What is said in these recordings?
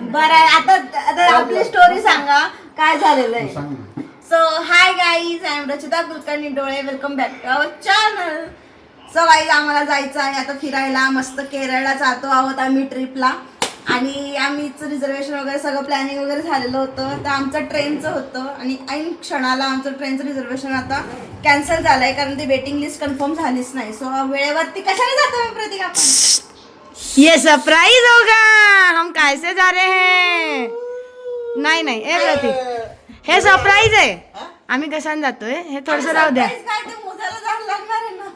बरं आता आता आपली स्टोरी सांगा. काय झालेलं आहे? सांग ना. So hi guys I am Rachita Kulkarni Dole. Welcome back to our channel so guys आम्हाला जायचं आहे. आता फिरायला मस्त केरळला जातो आहोत आम्ही ट्रिपला आणि आम्हीच रिझर्वेशन वगैरे सगळं प्लॅनिंग वगैरे झालेलं होतं. तर आमचं ट्रेनचं होतं. आणि ऐन क्षणाला आमचं ट्रेनचं रिझर्वेशन आता कॅन्सल झालं आहे कारण ती वेटिंग लिस्ट कन्फर्म झालीच नाही. सो वेळेवरती कशाने जातो मी प्रतीक आपण? ये सरप्राइज होगा। हम कैसे जा रहे हैं? नाही नाही ए प्रतीक हे सरप्राईज आहे आम्ही कशाने जातोय हे थोडस राहू द्या.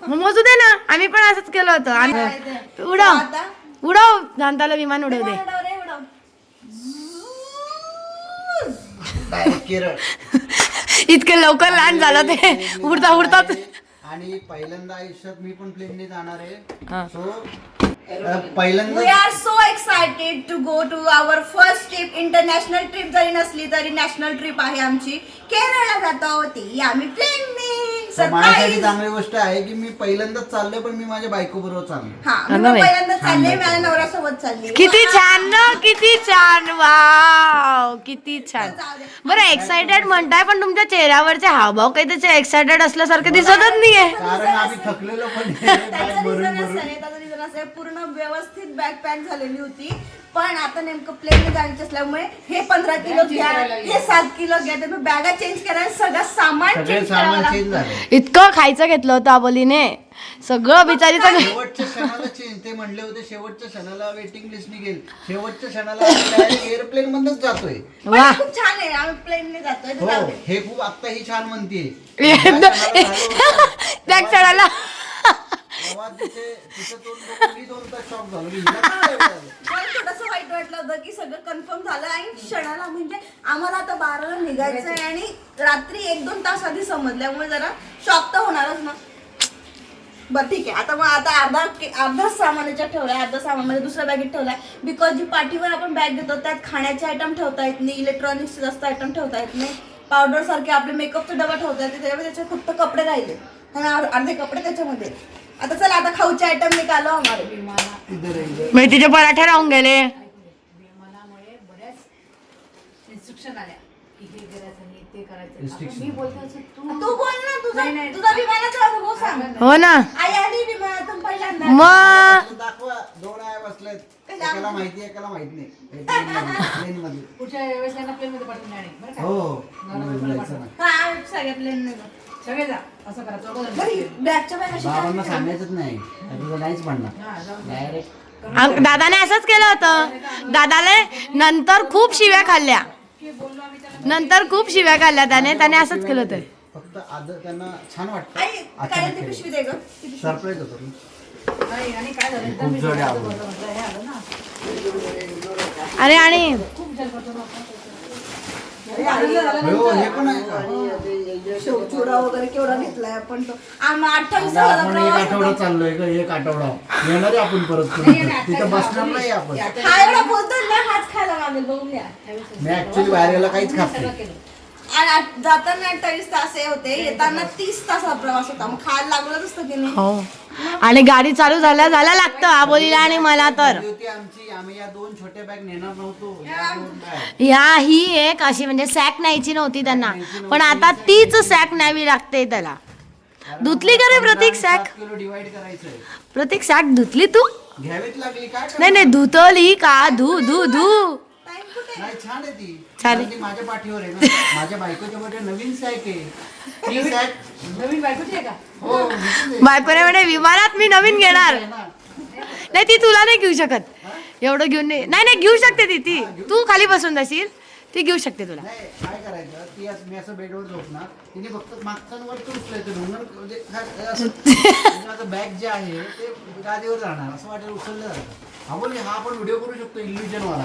मग मोजू दे ना. आम्ही पण असंच केलं होतं. आणि ते? उडव? उडव. जाणताला विमान उडव दे. इतके लवकर लहान झालं ते. उडता उडतात आणि पहिल्यांदा आयुष्यात मी पण प्लेनने जाणार. आहे. सो पहिल्यांदा We are so excited to go to our first trip, international trip जरी नसली तरी नॅशनल ट्रिप आहे आमची. केरळला जातो आहोत ती आम्ही प्लेनने माझ्यासाठी सरप्राईज चांगली गोष्ट आहे की मी पहिल्यांदाच चाललोय पण मी माझ्या बायको बरोबर चाललोय. हा मी. पहिल्यांदा चालले माझ्या नवऱ्यासोबत चालली. किती छान ना किती छान. वाव किती छान. बरं एक्साइटेड म्हणताय पण तुमच्या चेहऱ्यावरचे हावभाव काही त्याचे एक्साइटेड असल्यासारखे दिसतच नाहीये. कारण आम्ही थकलेलो पण आहे, बॅग त्याचं भरून reason भरून असं आहे, त्याचं reason असं आहे, पूर्ण व्यवस्थित बॅग पॅक झालेली होती. पण आता नेमकं प्लेन जायचं असल्यामुळे हे पंधरा किलो घ्या हे सात किलो घ्या तर बॅगा चेंज करा सगळं सामान सगळे चेंज करावं सामान लागतं. चेंज झाले. इतकं खायचं घेतलं होतं आबोलीने सगळं बिचारीचं शेवटच्या क्षणाला चेंज ते म्हणले होते शेवटच्या क्षणाला वेटिंग लिस्ट निघेल. शेवटच्या क्षणाला एअरप्लेन मधूनच जातोय. पण वा खूप छान आहे आम्ही प्लेनने जातोय तर हो जाऊ दे. हे खूप आता ही छान म्हणतीये. त्या क्षणाला मला थोडंसं वाईट वाटलं होतं की सगळं कन्फर्म झालं आणि क्षणाला म्हणजे आम्हाला आता बाराला निघायचं आहे आणि रात्री एक दोन तास आधी समजल्यामुळे जरा शॉक तर होणारच ना. बरं ठीक आहे. आता मग आता अर्धा अर्धा सामान याच्यात ठेवलाय अर्धा सामान म्हणजे दुसऱ्या बॅगेत ठेवलाय. बिकॉज जी पाठीवर आपण बॅग घेतो त्यात खाण्याचे आयटम ठेवता येत नाही इलेक्ट्रॉनिक्सचे जास्त आयटम ठेवता येत नाही. पावडर सारखे आपले मेकअपचा डबा ठेवता येते त्याच्यामुळे त्याच्यात फक्त कपडे राहिले. आणि अर्धे कपडे त्याच्यामध्ये. आता चला आता खाऊचे आयटम निकालो आहे. मेथीचे पराठे राहून गेले. विमानामुळे बऱ्याच इन्स्ट्रक्शन आल्या. की हे करायचं नाही ते करायचं. आपण Restriction. मी बोलतो असं तू तू बोल ना तुझा नाही, नाही. तुझा विमानाचा अनुभव सांग. हो ना. आई आली विमानातून पहिल्यांदा. मग दाखवा दोन आहे बसलेत. एकाला माहिती एकाला माहीत नाही. प्लेन मध्ये पुढच्या वेळेस त्यांना प्लेन मध्ये पाठवून नाही बरं का? हो. जायचं ना. हा आम्ही सगळ्या प्लेन सगळे जा असं करा चौघ जण बरी बॅगच्या बॅग अशी बाबांना सांगायचंच नाही. आता तर नाहीच म्हणणार. हा जाऊन दे. डायरेक्ट आ- दादाने असंच केलं होतं. दादाने नंतर खूप शिव्या खाल्ल्या. नंतर खूप शिव्या खाल्ल्या त्याने. त्याने असंच केलं होतं. फक्त आदर त्यांना छान आई वाटतं काय अचानक ते पिशवी दे ग? ती पिशवी. सरप्राईज होतो नाही, आणि काय झालं? एकदम खूप मी जड आहे सांगतो आवडलं. बरं म्हटलं, हे आलं ना. अरे आणि खूप जड करतो ना हो हे शेवचुडा वगैरे केवढा घेतलाय आपण तो. आम्ही अठ्ठावीस आता तासाचा आपण एक आठवडा. चाललोय का एक आठवडा. येणार आहे आपण परत करून. तिथं बसणार नाही आपण. ना हाच खायला मागेल बघून घ्या. मी ऍक्च्युली बाहेर यायला काहीच खात नाही. आणि जाताना अठ्ठावीस तास हे होते येताना तीस तासाचा प्रवास होता. मग खायला लागलंच असतं की नाही? हो. आणि गाडी चालू झाल्या झाल्या लागतं आबोलीला आणि मला तर. ही होती आमची आम्ही या दोन छोट्या बॅग नेणार नव्हतो. या दोन bag. ह्या ही एक अशी म्हणजे सॅक न्यायची नव्हती त्यांना. पण आता तीच सॅक न्यावी लागते त्याला. धुतली का रे प्रतीक सॅक सात किलो डिवाइड करायचंय. प्रतीक सॅक धुतली तू? घ्यावीच लागली काय करणार? नाही नाही धुतली का? धू धू धू. नाही छान आहे ती. छान आहे. कारण ती माझ्या पाठीवर आहे ना. माझ्या बायकोच्या मध्ये नवीन सॅक आहे. ती सॅक नवीन बायकोची आहे का? हो घेतली आहे. बायकोने म्हणे विमानात मी नवीन घेणार. आहे ना. नाही ती तुला नाही घेऊ शकत. एवढं घेऊन नाही नाही नाही घेऊ शकते ती ती. तू खाली बसून जाशील ती घेऊ शकते तुला. नाही काय करायचं? ती असं- मी असं बेडवर झोपणार. तिने फक्त मागचं वरती उचलायचं ढोंगर म्हणजे हा- असं म्हणजे माझं बॅग जे आहे ते गादीवर राहणार असं वाटेल उचललं. जातं हा बोल हा आपण व्हिडिओ करू शकतो illusion वाला.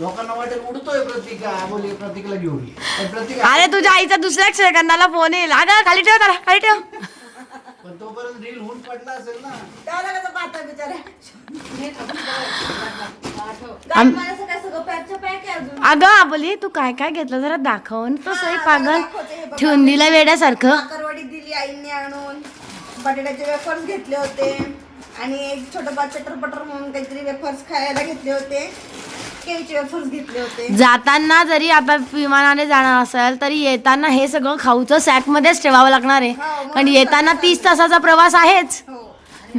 लोकांना वाटेल उडतोय प्रतीका बोल प्रतीकला घेऊन पण प्रतीक अरे तुझ्या आईचा दुसऱ्या सेकंदाला फोन येईल. अगं खाली ठेव त्याला खाली ठेव. पण तोपर्यंत रील होऊन पडला असेल ना. त्याला कसं पाहता बिचारा. थांबून बघा. आठव. गाडी मला सगळं सगळं पॅकच्या पॅक आहे अजून? अगं आबोली तू काय काय घेतलं? जरा दाखव ना तो सही हा, पागल हे. ठेवून दिला वेड्यासारखं. साखरवडी दिली आईने आणून. बटाट्याचे वेफर्स घेतले होते. आणि एक छोटं बा चटर पटर म्हणून काहीतरी वेफर्स खायला घेतले होते. जाताना जरी आपण विमानाने जाणार असेल तरी येताना हे सगळं खाऊचं सॅक मध्येच ठेवावं लागणार आहे. हो, कारण येताना जाताना- तीस तासाचा प्रवास आहेच. हो.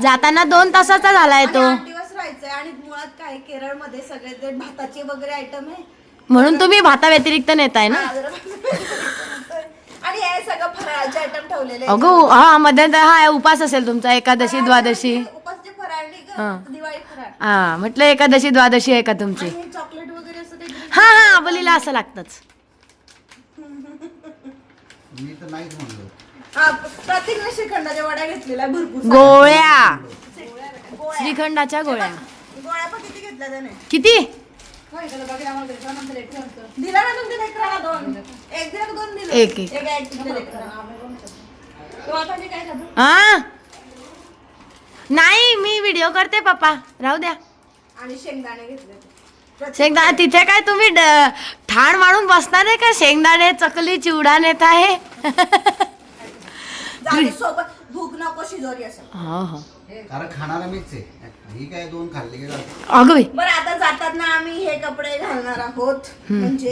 जाताना दोन तासाचा झालाय तो. आणि मुळात काय केरळमध्ये सगळे भाताचे वगैरे आयटम आहे म्हणून तुम्ही भाता व्यतिरिक्त नेताय ना? हा, आणि हे सगळं फराळाचे आयटम ठेवलेले. अगो हा मध्यंतर हा उपास असेल तुमचा एकादशी द्वादशी उपासचे फराळ नाही हा. का दिवाळी फराळ हा म्हटलं एकादशी द्वादशी आहे का तुमची? आणि हे चॉकलेट वगैरे असं ते हा हा आबोलीला असं लागतंच. मी तर नाहीच म्हणलो. हा प्रत्येक श्रीखंडाच्या वड्या घेतलेल्या भरपूर गोळ्या. गोळ्या. श्रीखंडाच्या गोळ्या. गोळ्या पण किती घेतल्या त्याने? किती? एक ठेवतो. दिला ना तुमच्या लेकराला दोन? एक दिला का दोन दिले. एक, एक. एक एक तुमच्या लेकराला. तो आता मी काय खातो हा? नाही मी व्हिडिओ करते पप्पा. राहू द्या. आणि शेंगदाणे घेतले शेंगदाणे तिथे काय तुम्ही ड- ठाण मारून बसणार आहे का? शेंगदाणे चकली चिवडा नेत आहे? जाऊ सोबत भूक नको शिजोरी असं. हो हो. कारण खाणारा मीच आहे. ही काय दोन खाल्ले गेलं? अगं बाई. बरं आता जातात ना आम्ही हे कपडे घालणार आहोत. म्हणजे.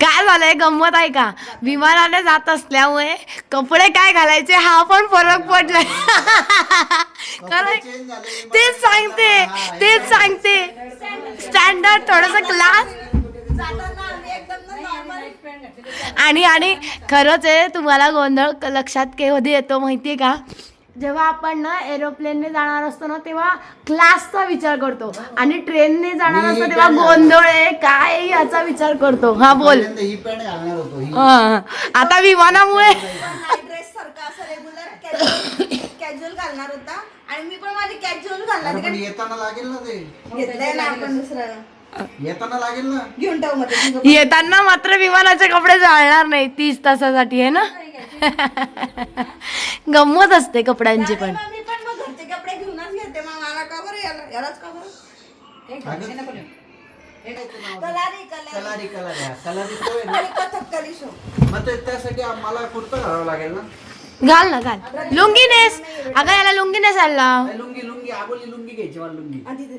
काय झालंय? गंमत आहे का? विमानाने जात असल्यामुळे कपडे काय घालायचे हा पण फरक पडलाय. कारण झाले. तेच सांगते तेच सांगते. स्टँडर्ड थोडस क्लास जाताना आम्ही एकदम ना नॉर्मल आणि आणि खरंच आहे तुम्हाला गोंधळ क- लक्षात कधी येतो माहितीये का? जेव्हा आपण ना एरोप्लेनने जाणार असतो ना तेव्हा क्लासचा विचार करतो. आणि ट्रेनने जाणार मी असतो तेव्हा गोंधळ आहे काय याचा विचार करतो. हा बोल. पहिल्यांदा ही पॅन्ट घालणार होतो ही. हा. आता विमानामुळे ड्रेस सारखा असं रेग्युलर कॅज्युअल घालणार होता. आणि मी पण माझी कॅज्युअल घालणार अरे पण होती. येताना लागेल ना ते. घेतलंय ना आपण दुसरं. येताना लागेल ना. घेऊन ठेवमध्ये तुझं येताना मात्र विमानाचे कपडे जाळणार नाही तीस तासासाठी आहे ना? गंमत असते कपड्यांची पण. मग मी पण मग घरचे कपडे घेऊनच घेते. मग मला का बरं याला? यालाच का बरं? एक ठेव, हे नको ठेव. कलारी कलारी. कलारी कलारी. हा, कलारी तो आहे ना. आणि कथकली शो मग ते त्यासाठी आम्हाला कुर्ता घालावं लागेल ना. घाल ना घाल. लुंगी नेस. अगं याला लुंगी नेसायला नाही, लुंगी लुंगी. आबोली लुंगी घ्यायची मला लुंगी. आधी घेऊ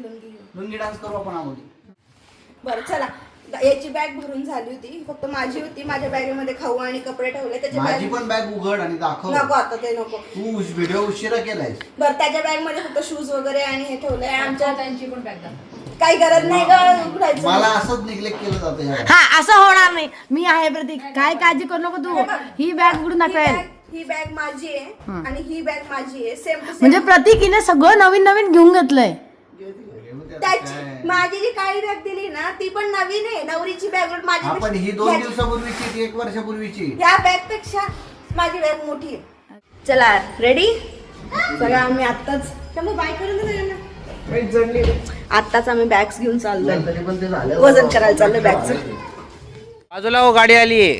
लुंगी डान्स करू आपण आबोली बरं चला. याची बॅग भरून झाली होती. फक्त माझी होती माझ्या बॅगेमध्ये खाऊ आणि कपडे ठेवले. त्याच्या माझी बॅग पण बॅग उघड आणि दाखव. नको आता ते नको. तू व्हिडिओ उशिरा केलाय बरं त्याच्या बॅगमध्ये फक्त शूज वगैरे आणि हे ठेवलंय. आमच्या त्यांची पण बॅग दाखव. काही गरज नाही ग उघडायचं? मला असंच निग्लेक्ट केलं जातं या हा असं होणार नाही. मी आहे प्रतीक. काय काळजी करू नको तू. ही बॅग उघडून ही दाखवेल ही बॅग माझी आहे आणि ही बॅग माझी आहे. सेम टू म्हणजे प्रतीक हिने सगळं नवीन नवीन घेऊन घेतलंय. त्याची माझी जी काळी बॅग दिली ना ती पण नवीन आहे. नवरीची बॅग माझी आपण ही दोन दिवसापूर्वीची ती एक वर्षापूर्वीची? या बॅगपेक्षा माझी बॅग मोठी आहे. चला रेडी सगळं आम्ही आत्ताच त्यामुळे बाय करून सगळ्यांना. आत्ताच आम्ही बॅग्स घेऊन चाललोय. तरी पण ते झालं. वजन करायला चाललोय बॅगचं बाजूला हो गाडी आली.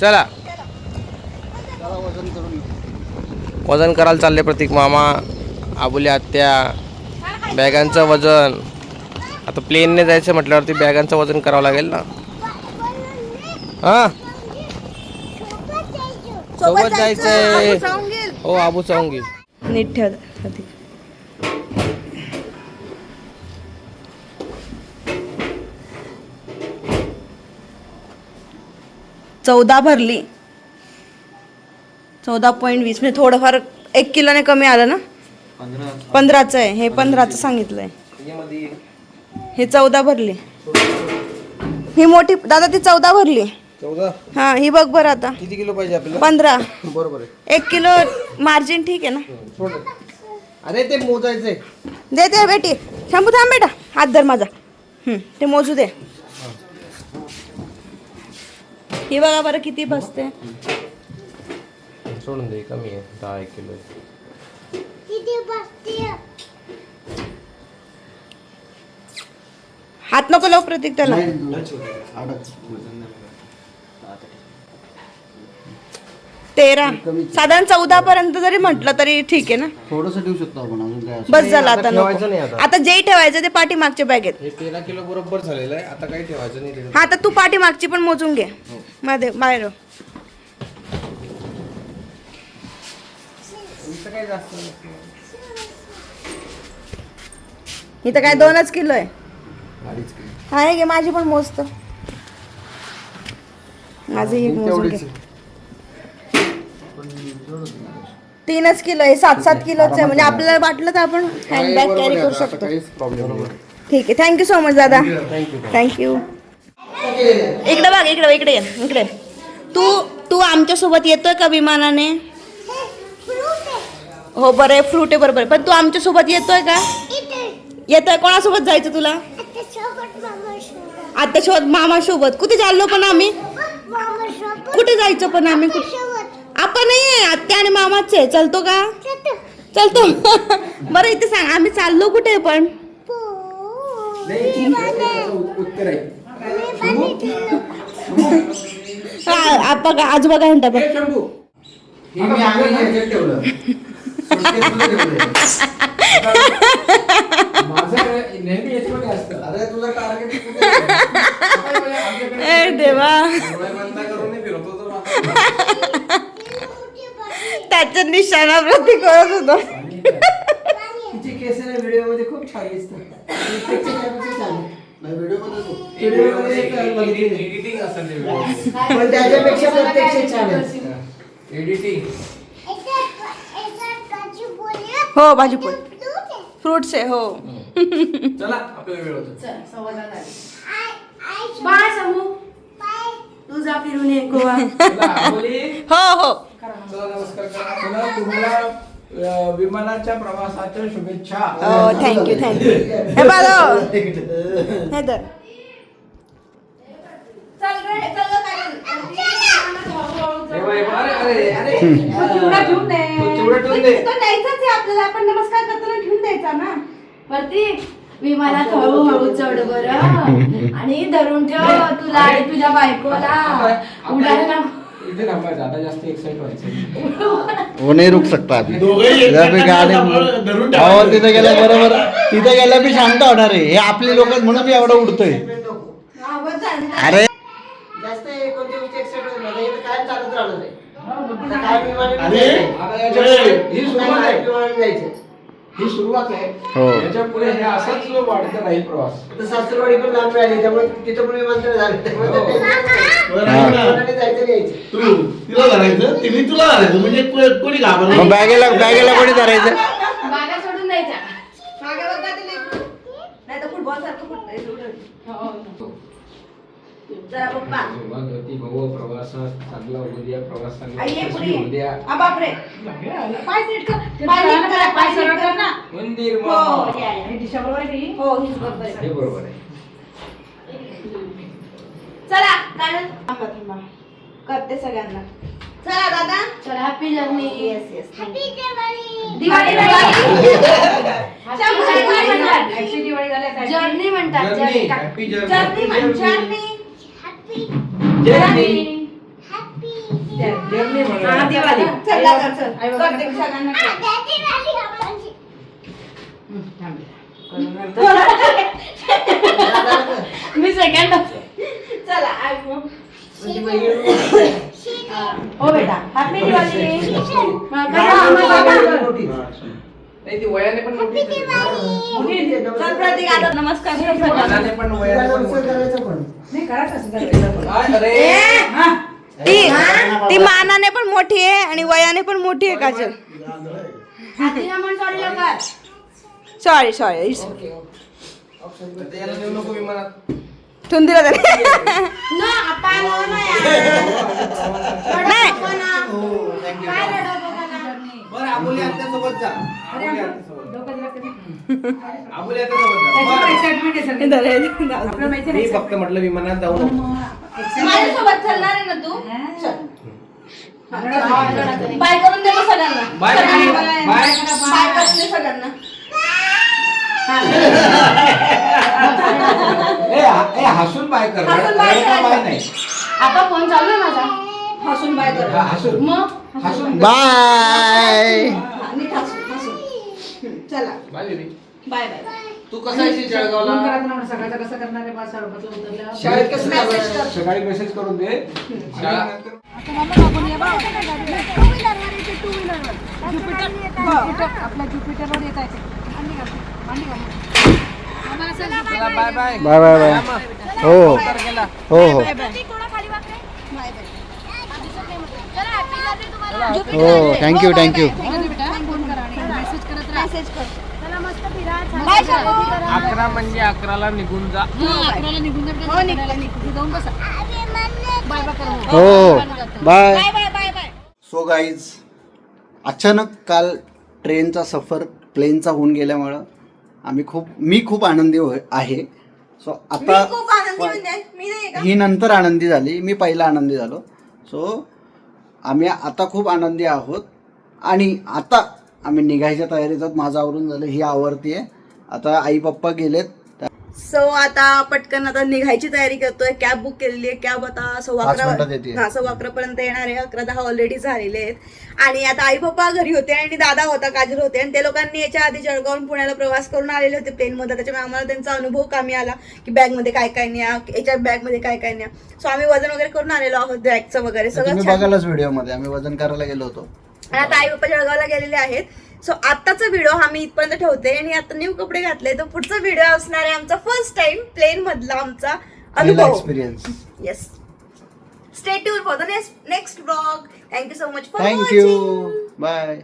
चला. वजन करायला चालले प्रतीक मामा. आबुल्या आत्या बॅगांचं वजन. आता प्लेनने जायचं म्हटल्यावरती बॅगांचं वजन करावं लागेल ना? हा? सोबत जायचंय. हो आबू चावून घेईल नीट ठेव. चौदा भरली. चौदा पॉईंट वीस. म्हणजे थोडंफार एक किलोने कमी आलं ना? पंधराचं आहे. हे पंधराचं सांगितलंय. हे चौदा भरली. ही मोठी दादा ती चौदा भरली. चौदा? हा ही बघ बरं आता. किती किलो पाहिजे आपल्याला? पंधरा. बरोबर आहे. एक किलो मार्जिन ठीक आहे ना? अरे ते मोजायचंय. दे दे बेटी. शंभू थांब बेटा. हात धर माझा. ते मोजू दे. ही बघा बरं किती बसते. सोडून दे कमी आहे. दहा एक किलो हात नको लावू प्रतीक त्याला. तेरा. साधारण चौदा पर्यंत जरी म्हटलं तरी ठीक आहे ना? थोडस ठेवू शकतो आपण अजून काय असं. बस झालं आता आता ठेवायचं नाही नको आता. आता जे ठेवायचं ते पाठीमागच्या बॅगेत हे तेरा किलो बरोबर झालेलं आहे. आता काही ठेवायचं नाही त्याच्यात. हा तर तू पाठीमागची पण मोजून घे. मध्ये बाहेर. काही जास्त. इथं काय दोनच किलो आहे. आहे गे माझी पण मोजत. माझी एक मोजून घे. तीनच किलो आहे सात सात किलोच आहे. म्हणजे आपल्याला वाटलं तर आपण हँडबॅग कॅरी करू शकतो. ठीक आहे. थँक्यू सो मच दादा. थँक्यू थँक्यू इकडे बघ इकडे इकडे इकडे तू तू आमच्यासोबत येतोय का विमानाने? हो बरं आहे. फ्रूट आहे बरोबर आहे. पण तू आमच्यासोबत येतोय का? येतोय कोणासोबत जायचं तुला? आता सोबत मामा सोबत कुठे चाललो पण आम्ही? कुठे जायचं पण आम्ही? आपण नाही आत्या आणि मामाच आहे. चलतो का? चलतो. बरं इथे सांग आम्ही चाललो कुठे पण? आहे. बघा आजोबा काय म्हणता बघ अरे तुझं टार्गेट देवा. त्याच्या निशाणावरती करत होतो. तिचे केस व्हिडिओमध्ये खूप छान दिसतात पण त्याच्यापेक्षा प्रत्यक्ष छान एडिटिंग हो भाजीपोळी फ्रुट्स आहे हो. चला आपल्याला वेळ होतो. चल, सव्वादहा झाले. बाय. समू तू जा फिरून ये गोवा. चला, बोली. हो हो. चला नमस्कार करा. चला तुम्हाला अं, विमानाच्या प्रवासाच्या शुभेच्छा. हो थँक्यू थँक्यू हे बघ हे. तर एव्हा, एव्हा. अरे अरे. अरे चिवडा घेऊन दे तो चिवडा ठेवून दे. द्यायचाच आहे आपल्याला. आपण नमस्कार करताना द्यायचा ना? वरती? विमानात हळूहळू चढ बर. आणि धरून ठेव तुला आणि तुझ्या बायकोला. उडायला इथे थांबायचं आता जास्त एक्साइट व्हायचं वो नहीं रुक सकता अभी जर भी गाडी हो तिथे गेल्या बरोबर तिथे गेल्या मी शांत होणार आहे. हे आपली लोक म्हणून मी एवढं उडतोय. अरे. जास्त कोणत्या गोष्टी होत हे चालत राहणार आहे. अरे, ही सुरुवात आहे. ही सुरुवात आहे हो. याच्यापुढे हे असंच वाढत राहील प्रवास आता सासरवाडी पण लांब आली त्यामुळे तिथं पण विमानतळ झालं त्यामुळे हो. जायचं. तू तिला धरायचं तिने तुला धरायचं म्हणजे को- कोणी मग बॅगेला बॅगेला कोणी धरायचं बागा सोडून द्यायच्या नाही तर फुटबॉल सारखं फुटतंय जरा पप्पा प्रवासात चांगला होऊ द्या प्रवास चांगला आई ये यशस्वी पुढे होऊ द्या आ बापरे. पाय नीट कर. पाय नीट करा पाय नीट कर ना. मंदिर हो मामा. या, या. ही दिशा बरोबर आहे की? हो हीच बरोबर आहे. हे बरोबर आहे. चला कारण थांबा थांबा करते सगळ्यांना. चला दादा. चल happy journey yes yes Diwali Diwali. Actually Diwali झाली जर्नी म्हणतात. Journey journey happy journey journey म्हण जर्नी जर्नी जर्नी म्हणा हा, दिवाळी. चल दादा चल करते सगळ्यांना मी सेकंड चला आई मग. हो. बेटा. हॅपी दिवाळी नाही ती वयाने पण मोठी आहे. चल प्रतीक आता नमस्कार कर सगळ्यांना. वयाने पण वयाने पण नमस्कार मोठी आहे. करायचं पण काय अरे. ती ती मानाने पण मोठी आहे आणि वयाने पण मोठी आहे काजल. सॉरी सॉरी सॉरी आता याला नेऊ नको विमानात. ठेवून दिलं त्याने. ना आपा नो ना यार. नाही. काय रडवतो का ना? बरं आबोली आत्यासोबत जा. आबोली आत्यासोबत. डोकं जरा कधी- आबोली आत्यासोबत जा. त्याच्यावर बरं. excitement आहे सगळी. हे धर, हे धर. आपलं माहिती मी फक्त म्हटलं विमानात जाऊ माझ्यासोबत चालणार आहे ना तू? चल. बाय बाय करून दे सगळ्यांना. Bye bye. बाय. बाय करून दे सगळ्यांना. ए हा- ए, हसून बाय कर. हसून बाय रडका करायचं. बाय नाही. आता फोन चालू आहे माझा. हसून बाय कर. हा, हसून. मग? हसून. बाय. नीट हसून हसून. हम्म, चला. Bye baby bye bye. तू कसा आहे फ़ोन जळगावला सकाळचं कसं करणार आहे. शाळेत कसं. सकाळी मेसेज करून दे शाळा नंतर ज्युपिटर आपल्या ज्युपिटरवर येत आहे bye bye bye bye bye हो हो हो हो हो थँक्यू थँक्यू अकरा म्हणजे अकराला निघून जा. हो हो बाय सो गाईज अचानक काल ट्रेनचा सफर प्लेनचा होऊन गेल्यामुळं आम्ही खूप मी खूप आनंदी होय आहे. सो आता खूप आनंदी म्हणजे? ही नंतर आनंदी झाली. मी पहिला आनंदी झालो. सो आम्ही आता खूप आनंदी आहोत. आणि आता आम्ही निघायच्या तयारीत आहोत. माझं आवरून झालं ही आवडती आहे. आता आई पप्पा गेलेत. सो आता पटकन आता निघायची तयारी करतोय. कॅब बुक केलेली आहे. कॅब आता सव्वा अकरा. हा सव्वा अकरा पर्यंत येणार आहे. अकरा दहा ऑलरेडी झालेले आहेत. आणि आता आई पप्पा घरी होते आणि दादा होता काजल होते. आणि ते लोकांनी याच्या आधी जळगावून पुण्याला प्रवास करून आलेले होते प्लेन मध्ये त्याच्यामुळे आम्हाला त्यांचा अनुभव कामी आला की बॅगमध्ये काय काय न्या याच्या बॅगमध्ये काय काय न्या. सो आम्ही वजन वगैरे करून आलेलो आहोत बॅगचं वगैरे. सगळं व्हिडिओमध्ये आम्ही वजन करायला गेलो होतो. आणि आता आई पप्पा जळगावला गेलेले आहेत. सो आत्ताचा व्हिडिओ हा मी इथपर्यंत ठेवते. आणि आता न्यू कपडे घातले. तर पुढचा व्हिडिओ असणार आहे आमचा फर्स्ट टाइम प्लेन मधला आमचा अनुभव. Experience yes stay tune for the next next blog thank you so much for thank you bye